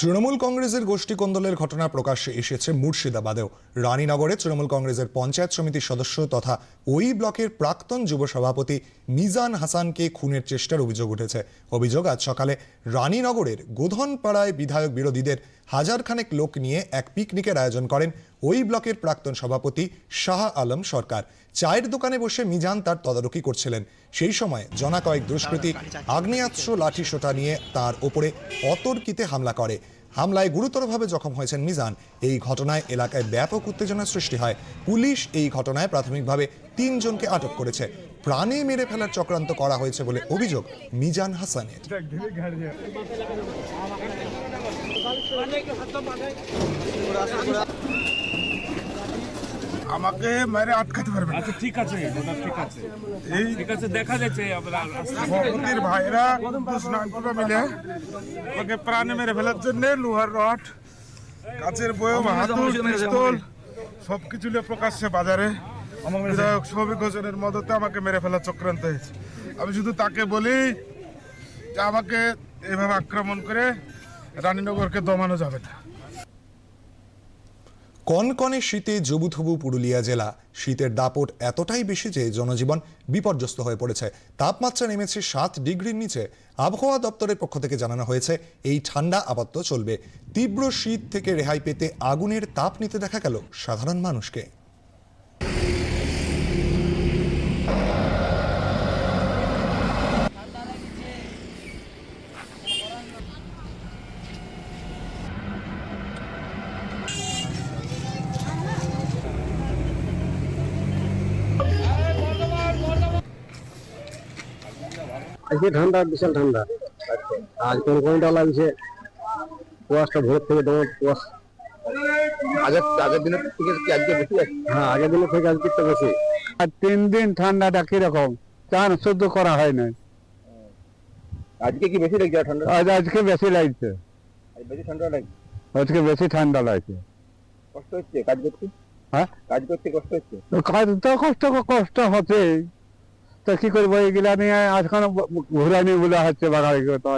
তৃণমূল কংগ্রেসের গোষ্ঠী কোন্দলের ঘটনা প্রকাশ্যে এসেছে মুর্শিদাবাদেও। রানীনগরে তৃণমূল কংগ্রেসের পঞ্চায়েত সমিতির সদস্য তথা ওই ব্লকের প্রাক্তন যুব সভাপতি মিজান হাসানকে খুনের চেষ্টার অভিযোগ উঠেছে। অভিযোগ, আজ সকালে রানীনগরের গোধনপাড়ায় বিধায়ক বিরোধীদের হাজার খানেক লোক নিয়ে এক পিকনিকের আয়োজন করেন ওই ব্লকের প্রাক্তন সভাপতি শাহ আলম সরকার। চায়ের দোকানে বসে মিজান তার তদারকি করছিলেন। সেই সময় জনা কয়েক দুষ্কৃতী আগ্নেয়াস্ত্র লাঠি সোটা নিয়ে তার ওপরে অতর্কিতে হামলা করে। হামলায় গুরুতরভাবে জখম হয়েছেন মিজান। এই ঘটনায় এলাকায় ব্যাপক উত্তেজনার সৃষ্টি হয়। পুলিশ এই ঘটনায় প্রাথমিকভাবে তিনজনকে আটক করেছে। প্রাণে মেরে ফেলার চক্রান্ত করা হয়েছে বলে অভিযোগ মিজান হাসানের। আমাকে মেরে আটকাতে পারবে আচ্ছা ঠিক আছে দাদা ঠিক আছে। এই ঠিক আছে দেখা যাচ্ছে ভগবতীর ভাইরা দুষ্ণাঙ্গরা মিলে আমাকে প্রাণে মেরে ফেলার জন্য লোহার রড কাছের বয়ম হাতুড় পিস্তল সব কিছু নিয়ে প্রকাশ্যে বাজারে। বিধায়ক সৌভিক হোসেনের মদতে আমাকে মেরে ফেলার চক্রান্ত হয়েছে। আমি শুধু তাকে বলি যে আমাকে এভাবে আক্রমণ করে রানীনগরকে দমানো যাবে না। কনকনে শীতে জবুথবু পুরুলিয়া জেলা। শীতের দাপট এতটাই বেশি যে জনজীবন বিপর্যস্ত হয়ে পড়েছে। তাপমাত্রা নেমেছে সাত ডিগ্রির নিচে। আবহাওয়া দপ্তরের পক্ষ থেকে জানানো হয়েছে, এই ঠান্ডা আপাতত চলবে। তীব্র শীত থেকে রেহাই পেতে আগুনের তাপ নিতে দেখা গেল সাধারণ মানুষকে। আজকে ঠান্ডা? বিশাল ঠান্ডা। আজ কোন কোনটা লাগছে কুয়াশটা ভোর থেকে ডোর কুয়াশ আগের আগের দিনের থেকে কি আজকে বেশি? হ্যাঁ আগের দিনের থেকে আজকে তো বেশি। আর তিন দিন ঠান্ডাটা কীরকম? চান সহ্য করা হয় না আজকে কি বেশি লাগছে ঠান্ডা? আজ আজকে বেশি লাগছে। বেশি ঠান্ডা লাগছে? আজকে বেশি ঠান্ডা লাগছে। কষ্ট হচ্ছে কাজ করতে? হ্যাঁ? কাজ করতে কষ্ট হচ্ছে? কাজ তো কষ্ট কষ্ট হচ্ছে তো কি করব এইগুলা নিয়ে আজকাল ঘুরানি বলে হচ্ছে বাঙালি তো